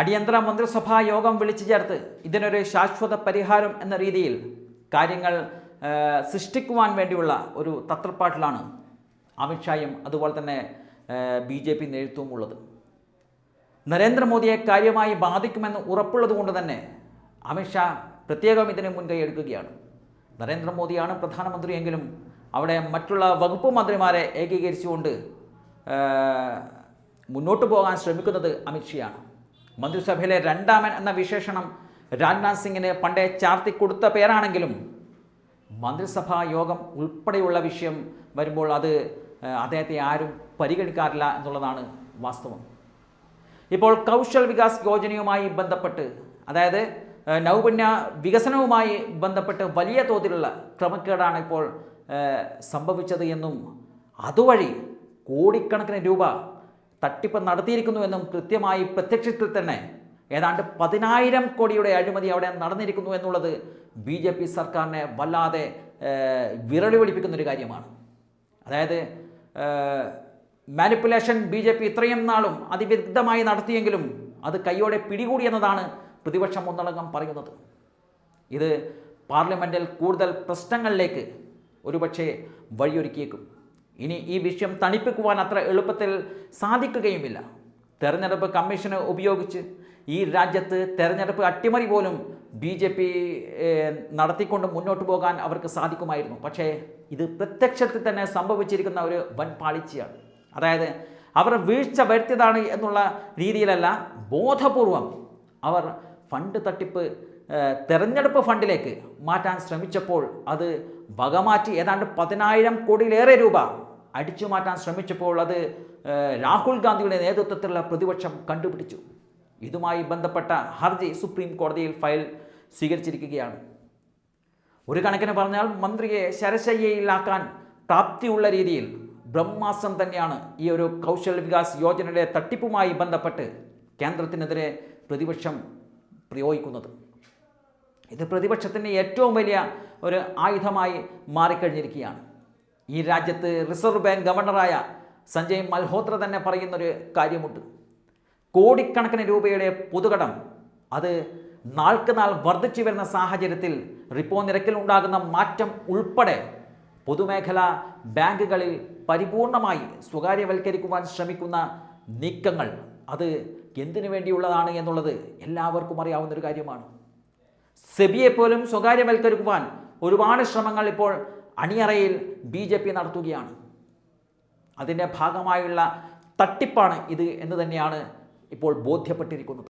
അടിയന്തര മന്ത്രിസഭാ യോഗം വിളിച്ചു ചേർത്ത് ഇതിനൊരു ശാശ്വത പരിഹാരം എന്ന രീതിയിൽ കാര്യങ്ങൾ സൃഷ്ടിക്കുവാൻ വേണ്ടിയുള്ള ഒരു തത്രപ്പാട്ടിലാണ് അമിത്ഷായും അതുപോലെ തന്നെ ബി ജെ പി നേതൃത്വവും ഉള്ളത്. നരേന്ദ്രമോദിയെ കാര്യമായി ബാധിക്കുമെന്ന് ഉറപ്പുള്ളത് കൊണ്ട് തന്നെ അമിത്ഷാ പ്രത്യേകം ഇതിന് മുൻകൈ എടുക്കുകയാണ്. നരേന്ദ്രമോദിയാണ് പ്രധാനമന്ത്രിയെങ്കിലും അവിടെ മറ്റുള്ള വകുപ്പ് മന്ത്രിമാരെ ഏകീകരിച്ചുകൊണ്ട് മുന്നോട്ട് പോകാൻ ശ്രമിക്കുന്നത് അമിത്ഷയാണ്. മന്ത്രിസഭയിലെ രണ്ടാമൻ എന്ന വിശേഷണം രാജ്നാഥ് സിംഗിന് പണ്ടേ ചാർത്തി കൊടുത്ത പേരാണെങ്കിലും മന്ത്രിസഭാ യോഗം ഉൾപ്പെടെയുള്ള വിഷയം വരുമ്പോൾ അത് അദ്ദേഹത്തെ ആരും പരിഗണിക്കാറില്ല എന്നുള്ളതാണ് വാസ്തവം. ഇപ്പോൾ കൗശൽ വികാസ് യോജനയുമായി ബന്ധപ്പെട്ട് അതായത് നൗപുണ്യ വികസനവുമായി ബന്ധപ്പെട്ട് വലിയ തോതിലുള്ള ക്രമക്കേടാണ് ഇപ്പോൾ സംഭവിച്ചത് എന്നും അതുവഴി കോടിക്കണക്കിന് രൂപ തട്ടിപ്പ് നടത്തിയിരിക്കുന്നു എന്നും കൃത്യമായി പ്രത്യക്ഷത്തിൽ തന്നെ ഏതാണ്ട് പതിനായിരം കോടിയുടെ അഴിമതി അവിടെ നടന്നിരിക്കുന്നു എന്നുള്ളത് ബി ജെ പി സർക്കാരിനെ വല്ലാതെ വിരളി പിടിപ്പിക്കുന്ന ഒരു കാര്യമാണ്. അതായത് മാനിപ്പുലേഷൻ ബി ജെ പി ഇത്രയും നാളും അതിവിദഗ്ധമായി നടത്തിയെങ്കിലും അത് കൈയോടെ പിടികൂടി പിടികൂടിയെന്നതാണ് പ്രതിപക്ഷം ഒന്നടങ്കം പറയുന്നത്. ഇത് പാർലമെന്റിൽ കൂടുതൽ പ്രശ്നങ്ങളിലേക്ക് ഒരുപക്ഷെ വഴിയൊരുക്കിയേക്കും. ഇനി ഈ വിഷയം തണിപ്പിക്കുവാൻ അത്ര എളുപ്പത്തിൽ സാധിക്കുകയുമില്ല. തെരഞ്ഞെടുപ്പ് കമ്മീഷനെ ഉപയോഗിച്ച് ഈ രാജ്യത്ത് തെരഞ്ഞെടുപ്പ് അട്ടിമറി പോലും ബി ജെ പി നടത്തിക്കൊണ്ട് മുന്നോട്ട് പോകാൻ അവർക്ക് സാധിക്കുമായിരുന്നു. പക്ഷേ ഇത് പ്രത്യക്ഷത്തിൽ തന്നെ സംഭവിച്ചിരിക്കുന്ന ഒരു വൻ പാളിച്ചയാണ്. അതായത് അവർ വീഴ്ച വരുത്തിയതാണ് എന്നുള്ള രീതിയിലല്ല ബോധപൂർവം അവർ ഫണ്ട് തട്ടിപ്പ് തെരഞ്ഞെടുപ്പ് ഫണ്ടിലേക്ക് മാറ്റാൻ ശ്രമിച്ചപ്പോൾ അത് വകമാറ്റി ഏതാണ്ട് പതിനായിരം കോടിയിലേറെ രൂപ അടിച്ചു മാറ്റാൻ ശ്രമിച്ചപ്പോൾ അത് രാഹുൽ ഗാന്ധിയുടെ നേതൃത്വത്തിലുള്ള പ്രതിപക്ഷം കണ്ടുപിടിച്ചു. ഇതുമായി ബന്ധപ്പെട്ട ഹർജി സുപ്രീം കോടതിയിൽ ഫയൽ സ്വീകരിച്ചിരിക്കുകയാണ്. ഒരു കണക്കിന് പറഞ്ഞാൽ മന്ത്രിയെ ശരശയ്യയിലാക്കാൻ പ്രാപ്തിയുള്ള രീതിയിൽ ബ്രഹ്മാസം തന്നെയാണ് ഈ ഒരു കൗശൽ വികാസ് യോജനയുടെ തട്ടിപ്പുമായി ബന്ധപ്പെട്ട് കേന്ദ്രത്തിനെതിരെ പ്രതിപക്ഷം പ്രയോഗിക്കുന്നത്. ഇത് പ്രതിപക്ഷത്തിന്റെ ഏറ്റവും വലിയ ഒരു ആയുധമായി മാറിക്കഴിഞ്ഞിരിക്കുകയാണ്. ഈ രാജ്യത്ത് റിസർവ് ബാങ്ക് ഗവർണറായ സഞ്ജയ് മൽഹോത്ര തന്നെ പറയുന്നൊരു കാര്യമുണ്ട്. കോടിക്കണക്കിന് രൂപയുടെ പൊതുകടം അത് നാൾക്ക് നാൾ വർദ്ധിച്ചു വരുന്ന സാഹചര്യത്തിൽ റിപ്പോ നിരക്കിൽ ഉണ്ടാകുന്ന മാറ്റം ഉൾപ്പെടെ പൊതുമേഖല ബാങ്കുകളിൽ പരിപൂർണമായി സ്വകാര്യവൽക്കരിക്കുവാൻ ശ്രമിക്കുന്ന നീക്കങ്ങൾ അത് എന്തിനു വേണ്ടിയുള്ളതാണ് എന്നുള്ളത് എല്ലാവർക്കും അറിയാവുന്ന ഒരു കാര്യമാണ്. സെബിയെ പോലും സ്വകാര്യവൽക്കരിക്കുവാൻ ഒരുപാട് ശ്രമങ്ങൾ ഇപ്പോൾ അണിയറയിൽ ബി ജെ പി നടത്തുകയാണ്. അതിന്റെ ഭാഗമായുള്ള തട്ടിപ്പാണ് ഇത് എന്ന് തന്നെയാണ് ഇപ്പോൾ ബോധ്യപ്പെട്ടിരിക്കുന്നത്.